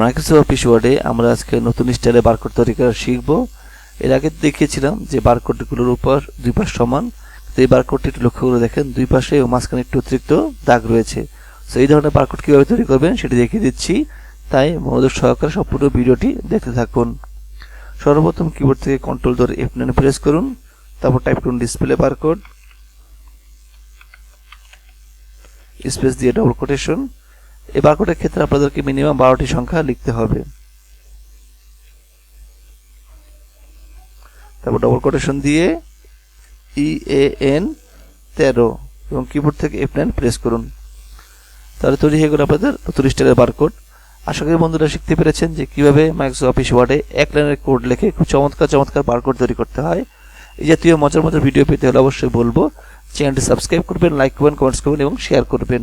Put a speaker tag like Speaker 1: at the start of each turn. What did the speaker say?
Speaker 1: Microsoft office ওয়ার্ডে আমরা আজকে নতুন স্টাইলে বারকোড তৈরি করা শিখব। এর আগে দেখিয়েছিলাম যে বারকোডগুলোর উপর দুই পাশ সমান। তো এই বারকোডটি একটু লক্ষ্য করে দেখেন, দুই পাশে ও মাঝখানে একটু অতিরিক্ত দাগ রয়েছে। তো এই ধরনের বারকোড কীভাবে তৈরি করবেন সেটি দেখিয়ে দিচ্ছি। তাই মনোযোগ সহকারে সম্পূর্ণ ভিডিওটি দেখতে থাকুন। সর্বপ্রথম কিবোর্ড থেকে কন্ট্রোল ধরে এফ নাইন প্রেস করুন। তারপর টাইপ করুন ডিসপ্লে বারকোড স্পেস দিয়ে ডবল কোটেশন এই বারকোডের ক্ষেত্রে আপনাদেরকে মিনিমাম বারোটি সংখ্যা লিখতে হবে। তারপর ডবল কোটেশন দিয়ে ই এ এন তেরো এবং কিবোর্ড থেকে এফ নাইন প্রেস করুন। তাহলে তৈরি হয়ে গেল আপনাদের নতুন স্টাইলের বারকোড আশা করি বন্ধুরা শিখতে পেরেছেন যে কীভাবে মাইক্রোসফট অফিস ওয়ার্ডে এক লাইনের কোড লিখে খুব চমৎকার চমৎকার বারকোড তৈরি করতে হয়। এই জাতীয় মজার মজার ভিডিও পেতে হলে অবশ্যই বলব চ্যানেলটি সাবস্ক্রাইব করবেন লাইক করবেন কমেন্টস করবেন এবং শেয়ার করবেন।